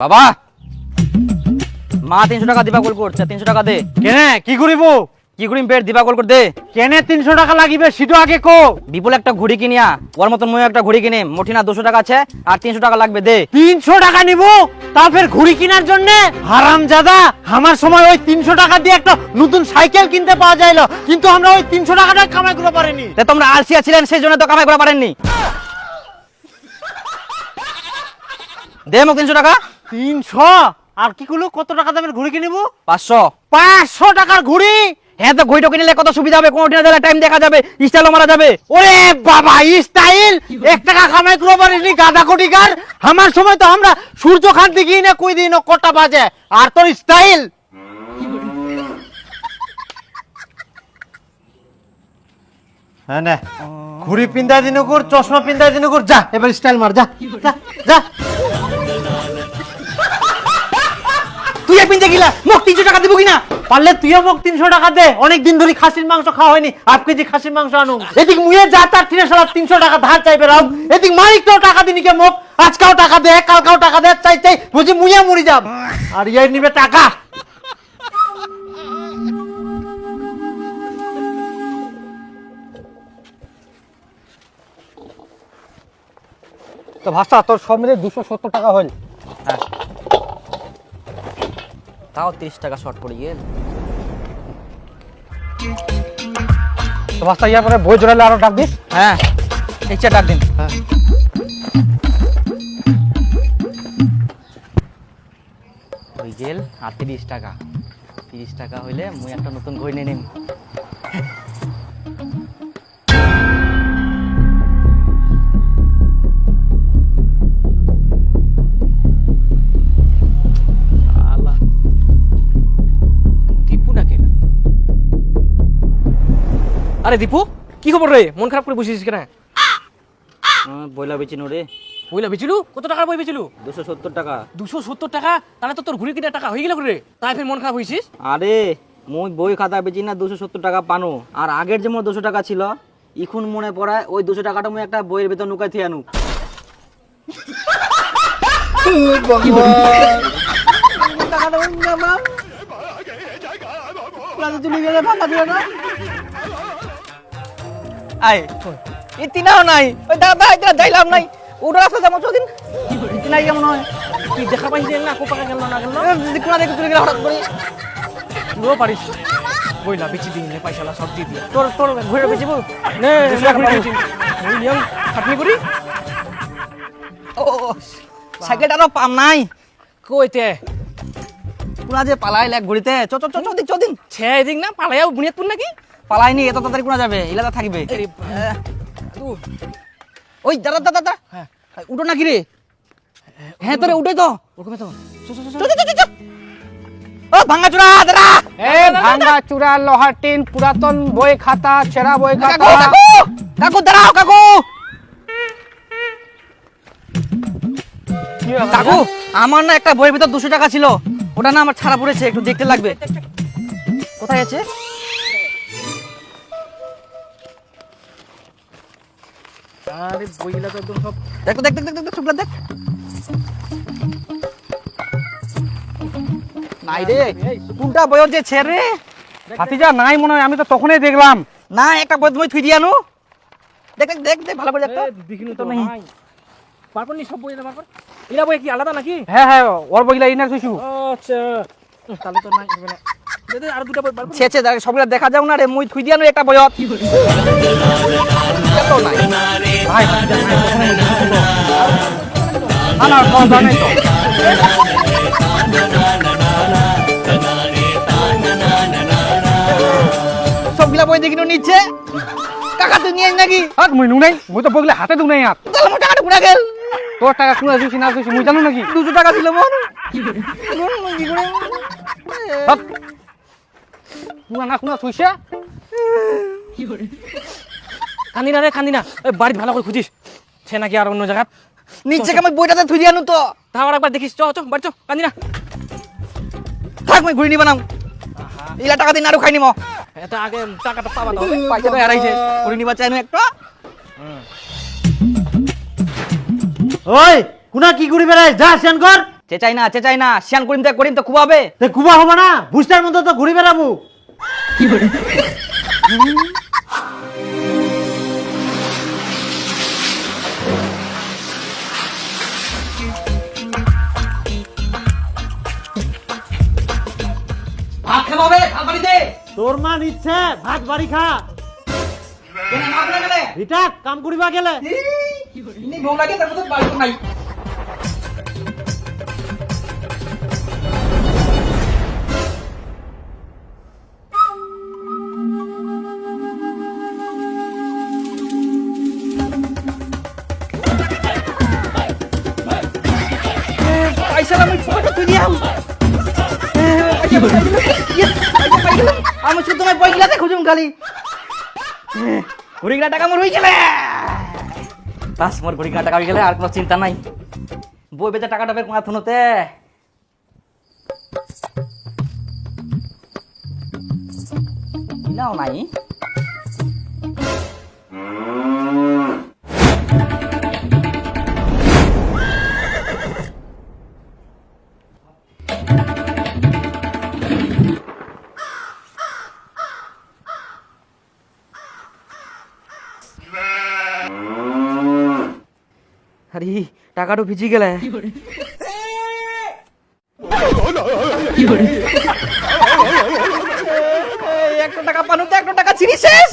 বাবা! মা তিনশো টাকা দিবা কল করছে তিনশো টাকা দে। কেনে? কি করিব কি করিম পেট দিবা কল কর দে। কেনে তিনশো টাকা লাগিবে? সেটা আগে কো। বিপুল একটা ঘড়ি কিনিয়া ওর মতন মই একটা ঘড়ি কিনে মোটিনা দুশো টাকা আছে আর তিনশো টাকা লাগবে দে। তিনশো টাকা নিব? তা ফের ঘুড়ি কেনার জন্য? হারাম জাদা আমার সময় ওই তিনশো টাকা দিয়ে একটা নতুন সাইকেল কিনতে পাওয়া যাইলো কিন্তু আমরা ওই তিনশো টাকাটা কামাই করে পারিনি। তা তোমরা আলসিয়া ছিলেন সেই জন্য তো কামাই করা পারেননি। দে মোক তিনশো টাকা। তিনশো? আর কি করল? কত টাকা দামের ঘুড়ি কিনিব? পাঁচশো। পাঁচশো টাকার ঘুড়ি? হ্যাঁ তো ঘড়িটা কিনলে কত সুবিধা হবে? কোনো দিনে টাইম দেখা যাবে স্টাইলও মারা যাবে। ওরে বাবা স্টাইল এক টাকা কামাই করে পারিনি গাদা কোটিকার? আমার সময় তো আমরা সূর্য খান থেকে না কই দিন কটা বাজে। আর তোর স্টাইল হ্যাঁ না। ঘুড়ি পিন্দা দিন কর চশমা পিন্দা দিন কর যা এবার স্টাইল মার যা যা যা। তুই এক পিনতে গিলা মোক তিনশো টাকা দিব কিনা? পারলে তুইও মোক তিনশো টাকা দে। অনেক দিন ধরে খাসির মাংস খাওয়া হয়নি। হাফ কেজি খাসির মাংস আনু এদিক মুয়ে যা তার তিনে সালা তিনশো টাকা ধার চাইবে রাও এদিক মালিকটাও টাকা দিনি কে মোক আজকাও টাকা দে কালকাও টাকা দে চাই চাই বুঝি মুয়ে মরি যাব। আর ইয়ে নিবে টাকা। তো ভাষা তোর সব মিলে দুশো সত্তর টাকা হইল। তাও তিরিশ টাকা শর্ট পড়ে গিয়ে। তো ভাষা ইয়ার পরে বই জোড়ালে আরও ডাক দিস। হ্যাঁ। ইচ্ছা ডাক দিন। হ্যাঁ। ওই জেল আর তিরিশ টাকা। তিরিশ টাকা হইলে মুই একটা নতুন ঘড়ি নিয়ে নিম। আরে দীপু কি খবর রে? মন খারাপ করে বসেছিস কেন? আহ, বইলা বেচিনো রে। বইলা বেচিলু? কত টাকার বই বেচিলু? দুশো সত্তর টাকা। দুশো সত্তর টাকা? তাহলে তো তোর ঘুরে কিনা টাকা হয়ে গেল রে তাই ফের মন খারাপ হয়েছিস? আরে মুই বই খাতা বেচি না দুশো সত্তর টাকা পানো। আর আগের যে মোর দুশো টাকা ছিল এখন মনে পড়ায় ওই দুশো টাকাটা মুই একটা বইয়ের ভেতর নুকাই থিয়ে আনু। আয়। ইতিনাও নাই। ওই দাদা ইতিনা যাইলাম নাই। ওটা রাস্তা যাব চদিন। ইতিনাই কেমন হয় তুই দেখা পাইছিস না কোপাকা গেল না গেল কোনা দেখে চলে গেলে হঠাৎ করে তুইও পারিস বইলা বেচি দিন নে পয়সালা সব দিয়ে। দিয়া তোর তোর ঘুরে বেচিব নে। মই নিয়ম খাটনি করি ও সাইকেলটারও পাম নাই। কইতে কোনা যে পালাই লাগ ঘুরিতে চ চ চ চদিন ছে এদিক না পালাইও বুনিয়াদপুর নাকি? পালাইনি এত তাড়াতাড়ি কোনা যাবে? ইলাদা থাকবে। ওই দাদা দাদা দাদা হ্যাঁ। উঠো নাকি রে হ্যাঁ তোরে উঠে তো। ওরকমই তো। ও ভাঙা চূড়া দাদা এ ভাঙ্গা চূড়া লোহার টিন পুরাতন বই খাতা ছেঁড়া বই কাকু কাকু কাকু দাঁড়াও কাকু। কাকু আমার না একটা বইয়ের ভিতর দুশো টাকা ছিল। ওটা না আমার ছাড়া পড়েছে একটু দেখতে লাগবে। কোথায় আছে? আরে বইলা তো একদম সব দেখ দেখ দেখ দেখ দেখ, দেখ শুক্লা দেখ। নাই রে কোনটা বইয়ের যে ছেড়ে নাই মনে হয় আমি তো তখনই দেখলাম। না একটা বই তুমি থুই দিয়ানো দেখ দেখ দেখ দেখ ভালো করে দেখ তো। দেখিনি তো নাই। পারপর নি সব বই ইলা বই কি আলাদা নাকি? হ্যাঁ হ্যাঁ ওর বইলা ইনার আচ্ছা। তাহলে তো নাই হবে না। আর দুটো বই সবগুলা দেখা যাও না রে মুই থুই দিয়ানো একটা এত নাই। ভাই নাই না না কোন জানেই তো সবগুলা বই দেখিনো নিচ্ছে কাকা তুই নিয়ে নাকি? হাত মুই নুনাই মুই তো বগলে হাতে দুনাই হাত তাহলে মোর টাকাটা পুরা গেল? তোর টাকা কোন দিছি না দিছি মুই জানো নাকি? দুশো টাকা ছিল মোর কি করে হাত কুনা না কুনা থইছে কান্দি না রে কান্দি না। ওই বাড়িতে ভালো করে খুঁজিস। সে নাকি আর অন্য জায়গা নিচে আমি বইটাতে থুই দিয়ানো তো। তাও একবার দেখিস। চ চ বাড়ি চ কান্দি না। থাক মই ঘুরি নিবা নাও ইলা টাকা দিন আরও খাই নিম। এটা আগে টাকাটা পাবা দাও পয়সা তো হারাইছে। ঘুরি নিবা চাই না একটা ওই কুনা কি করি বেড়াই যা সেন কর। চেচাই না চেচাই না। শিয়ান করিম তো করিম তো খুবাবে। তে কুবা হবে না। বুস্টার মধ্যে তো ঘুরে বেড়াবো। কি ভাত তোর মা নিচ্ছে ভাত বাড়ি খা। রিটা কাম করিবা গেলে। পয়সা আমি পকেটে তুই দিয়াম আমি শুধু তোমার পয়সাতে খুঁজুম খালি। ঘুরি টাকা মোর হয়ে গেলে। বাস, মোর ঘুরি টাকা হয়ে গেলে আর কোনো চিন্তা নাই। বই বেচা টাকাটা বের কোনা থুনোতে নাও নাই। টাকাটা ভিজি গেলে। একটা টাকা পানু তো একটা টাকা ছিঁড়ি শেষ।